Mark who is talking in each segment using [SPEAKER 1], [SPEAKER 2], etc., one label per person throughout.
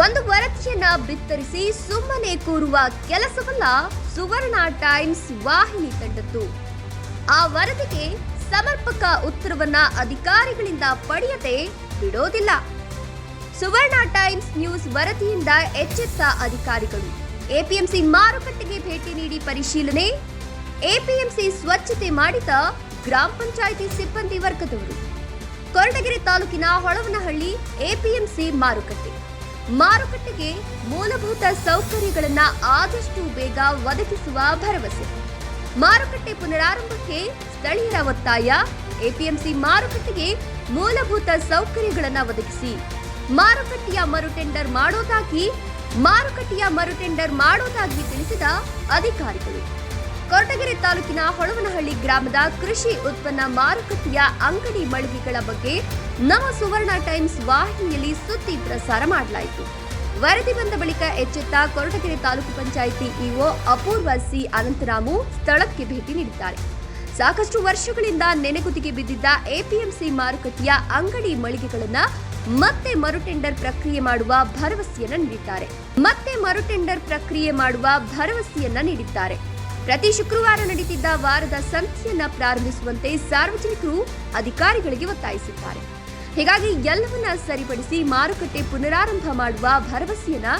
[SPEAKER 1] ಒಂದು ವರದಿಯನ್ನ ಬಿತ್ತರಿಸಿ ಸುಮ್ಮನೆ ಕೂರುವ ಕೆಲಸವಲ್ಲ, ಸುವರ್ಣ ಟೈಮ್ಸ್ ವಾಹಿನಿ ತಂಡದ್ದು. ಆ ವರದಿಗೆ ಸಮರ್ಪಕ ಉತ್ತರವನ್ನ ಅಧಿಕಾರಿಗಳಿಂದ ಪಡೆಯದೆ ಬಿಡೋದಿಲ್ಲ. ಸುವರ್ಣ ಟೈಮ್ಸ್ ನ್ಯೂಸ್ ವರದಿಯಿಂದ ಎಚ್ಚೆತ್ತ ಅಧಿಕಾರಿಗಳು. ಎಪಿಎಂಸಿ ಮಾರುಕಟ್ಟೆಗೆ ಭೇಟಿ ನೀಡಿ ಪರಿಶೀಲನೆ. ಎಪಿಎಂಸಿ ಸ್ವಚ್ಛತೆ ಮಾಡಿದ ಗ್ರಾಮ ಪಂಚಾಯಿತಿ ಸಿಬ್ಬಂದಿ ವರ್ಗದವರು. ಕೊರಟಗೆರೆ ತಾಲೂಕಿನ ಹೊಳವನಹಳ್ಳಿ ಎಪಿಎಂಸಿ ಮಾರುಕಟ್ಟೆ. ಮಾರುಕಟ್ಟೆಗೆ ಮೂಲಭೂತ ಸೌಕರ್ಯಗಳನ್ನ ಆದಷ್ಟು ಬೇಗ ಒದಗಿಸುವ ಭರವಸೆ. ಮಾರುಕಟ್ಟೆ ಪುನರಾರಂಭಕ್ಕೆ ಸ್ಥಳೀಯರ ಒತ್ತಾಯ, ಎಪಿಎಂಸಿ ಮಾರುಕಟ್ಟೆಗೆ ಮೂಲಭೂತ ಸೌಕರ್ಯಗಳನ್ನು ಒದಗಿಸಿ. ಮಾರುಕಟ್ಟೆಯ ಮರು ಟೆಂಡರ್ ಮಾಡೋದಾಗಿ, ಮಾರುಕಟ್ಟೆಯ ಮರು ಟೆಂಡರ್ ಮಾಡೋದಾಗಿ ತಿಳಿಸಿದ ಅಧಿಕಾರಿಗಳು. ಕೊರಟಗೆರೆ ತಾಲೂಕಿನ ಹೊಳವನಹಳ್ಳಿ ಗ್ರಾಮದ ಕೃಷಿ ಉತ್ಪನ್ನ ಮಾರುಕಟ್ಟೆಯ ಅಂಗಡಿ ಮಳಿಗೆಗಳ ಬಗ್ಗೆ ನಮ್ಮ ಸುವರ್ಣ ಟೈಮ್ಸ್ ವಾಹಿನಿಯಲ್ಲಿ ಸುದ್ದಿ ಪ್ರಸಾರ ಮಾಡಲಾಯಿತು. ವರದಿ ಬಂದ ಬಳಿಕ ಎಚ್ಚೆತ್ತ ಕೊರಟಗೆರೆ ತಾಲೂಕು ಪಂಚಾಯಿತಿ ಇಒ ಅಪೂರ್ವ ಸಿ ಅನಂತರಾಮು ಸ್ಥಳಕ್ಕೆ ಭೇಟಿ ನೀಡಿದ್ದಾರೆ. ಸಾಕಷ್ಟು ವರ್ಷಗಳಿಂದ ನೆನೆಗುದಿಗೆ ಬಿದ್ದಿದ್ದ ಎಪಿಎಂಸಿ ಮಾರುಕಟ್ಟೆಯ ಅಂಗಡಿ ಮಳಿಗೆಗಳನ್ನ ಮತ್ತೆ ಮರು ಟೆಂಡರ್ ಪ್ರಕ್ರಿಯೆ ಮಾಡುವ ಭರವಸೆಯನ್ನ ನೀಡಿದ್ದಾರೆ. ಮತ್ತೆ ಮರು ಟೆಂಡರ್ ಪ್ರಕ್ರಿಯೆ ಮಾಡುವ ಭರವಸೆಯನ್ನ ನೀಡಿದ್ದಾರೆ. ಪ್ರತಿ ಶುಕ್ರವಾರ ನಡೀತಿದ್ದ ವಾರದ ಸಂತೆಯನ್ನ ಪ್ರಾರಂಭಿಸುವಂತೆ ಸಾರ್ವಜನಿಕರು ಅಧಿಕಾರಿಗಳಿಗೆ ಒತ್ತಾಯಿಸಿದ್ದಾರೆ. ಹೀಗಾಗಿ ಎಲ್ಲವನ್ನ ಸರಿಪಡಿಸಿ ಮಾರುಕಟ್ಟೆ ಪುನರಾರಂಭ ಮಾಡುವ ಭರವಸೆಯನ್ನ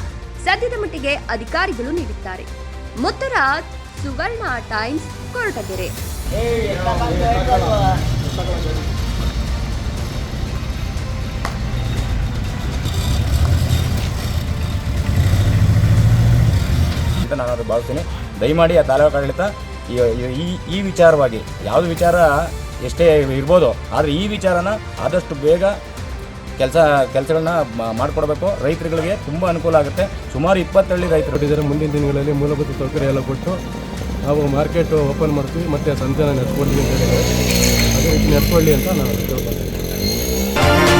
[SPEAKER 1] ಸದ್ಯದ ಮಟ್ಟಿಗೆ ಅಧಿಕಾರಿಗಳು ನೀಡಿದ್ದಾರೆ. ಮುತ್ತರಾಜ್ ಸುವರ್ಣ ಟೈಮ್ಸ್, ಕೊರಟಗೆರೆ.
[SPEAKER 2] ನಾನು ಭಾವಿಸ್ತೀನಿ. ದಯಮಾಡಿ ಆ ತಾಲೂಕು ಆಡಳಿತ ಈ- ಈ- ವಿಚಾರವಾಗಿ, ಯಾವುದು ವಿಚಾರ ಎಷ್ಟೇ ಇರ್ಬೋದು, ಆದರೆ ಈ ವಿಚಾರನ ಆದಷ್ಟು ಬೇಗ ಕೆಲಸ ಕೆಲಸಗಳನ್ನ ಮಾಡಿಕೊಡ್ಬೇಕು. ರೈತರುಗಳಿಗೆ ತುಂಬ ಅನುಕೂಲ ಆಗುತ್ತೆ. ಸುಮಾರು ಇಪ್ಪತ್ತಳ್ಳಿ ರೈತರು
[SPEAKER 3] ಕೊಟ್ಟಿದ್ದಾರೆ. ಮುಂದಿನ ದಿನಗಳಲ್ಲಿ ಮೂಲಭೂತ ಸೌಕರ್ಯ ಎಲ್ಲ ಕೊಟ್ಟು ನಾವು ಮಾರ್ಕೆಟ್ ಓಪನ್ ಮಾಡ್ತೀವಿ. ಮತ್ತು ಸಂತೆನ ನೆಟ್ಕೊಳ್ತೀವಿ ಅಂತ ಅದೇ ರೀತಿ ನಡೆಸ್ಕೊಳ್ಳಿ ಅಂತ ನಾನು ಕೇಳ್ಕೊಳ್ತೀನಿ